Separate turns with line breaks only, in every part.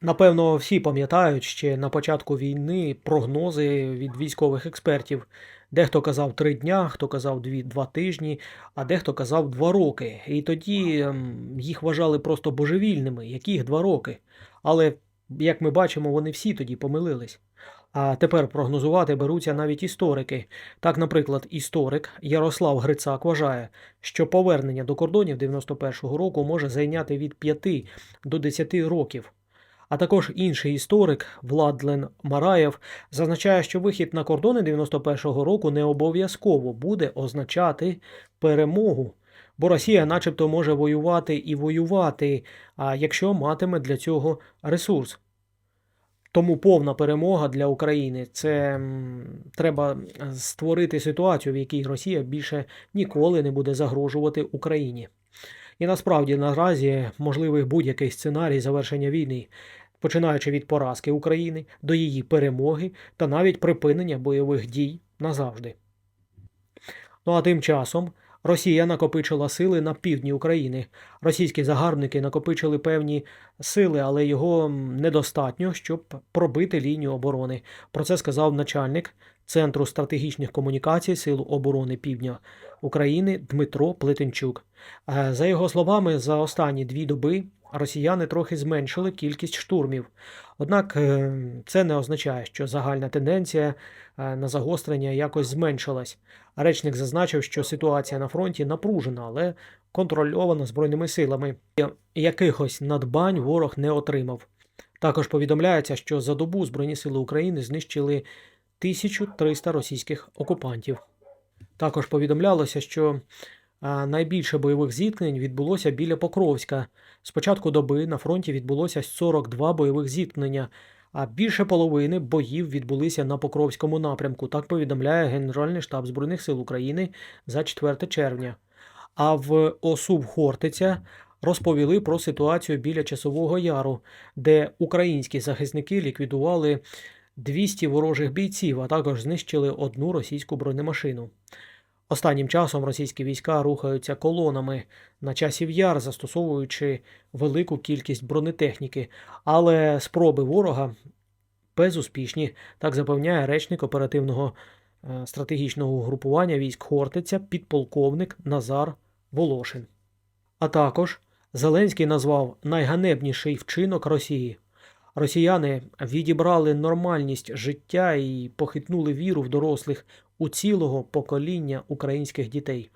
Напевно, всі пам'ятають ще на початку війни прогнози від військових експертів. Дехто казав три дня, хто казав дві, два тижні, а дехто казав два роки. І тоді ем, їх вважали просто божевільними, яких два роки. Але, як ми бачимо, вони всі тоді помилились. А тепер прогнозувати беруться навіть історики. Так, наприклад, історик Ярослав Грицак вважає, що повернення до кордонів 91-го року може зайняти від 5 до 10 років. А також інший історик Владлен Мараєв зазначає, що вихід на кордони 91-го року не обов'язково буде означати перемогу, бо Росія, начебто, може воювати і воювати, а якщо матиме для цього ресурс. Тому повна перемога для України це треба створити ситуацію, в якій Росія більше ніколи не буде загрожувати Україні. І насправді наразі можливий будь-який сценарій завершення війни, починаючи від поразки України до її перемоги та навіть припинення бойових дій назавжди. Ну а тим часом Росія накопичила сили на півдні України. Російські загарбники накопичили певні сили, але його недостатньо, щоб пробити лінію оборони. Про це сказав начальник Центру стратегічних комунікацій Сил оборони Півдня України Дмитро Плетенчук. Е, За його словами, за останні дві доби росіяни трохи зменшили кількість штурмів. Однак е, це не означає, що загальна тенденція е, на загострення якось зменшилась. Речник зазначив, що ситуація на фронті напружена, але контрольована збройними силами. Якихось надбань ворог не отримав. Також повідомляється, що за добу Збройні сили України знищили 1300 російських окупантів. Також повідомлялося, що найбільше бойових зіткнень відбулося біля Покровська. З початку доби на фронті відбулося 42 бойових зіткнення, а більше половини боїв відбулися на Покровському напрямку. Так повідомляє Генеральний штаб Збройних сил України за 4 червня. А в ОСУ Хортиця розповіли про ситуацію біля Часового Яру, де українські захисники ліквідували 200 ворожих бійців, а також знищили одну російську бронемашину. Останнім часом російські війська рухаються колонами на часів яр, застосовуючи велику кількість бронетехніки, але спроби ворога безуспішні, так запевняє речник оперативного е, стратегічного угрупування військ Хортиця підполковник Назар Волошин. А також Зеленський назвав найганебніший вчинок Росії. Росіяни відібрали нормальність життя і похитнули віру в дорослих у цілого покоління українських дітей.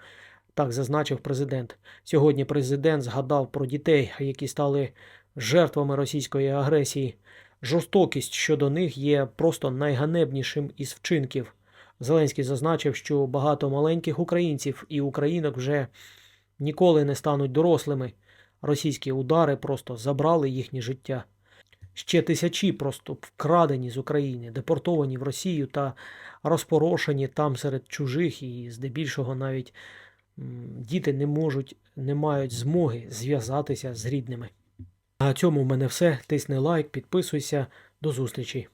Так зазначив президент. Сьогодні президент згадав про дітей, які стали жертвами російської агресії. Жорстокість щодо них є просто найганебнішим із вчинків. Зеленський зазначив, що багато маленьких українців і українок вже ніколи не стануть дорослими. Російські удари просто забрали їхнє життя. Ще тисячі просто вкрадені з України, депортовані в Росію та розпорошені там серед чужих, і здебільшого навіть діти не можуть, не мають змоги зв'язатися з рідними. На цьому в мене все. Тисни лайк, підписуйся. До зустрічі!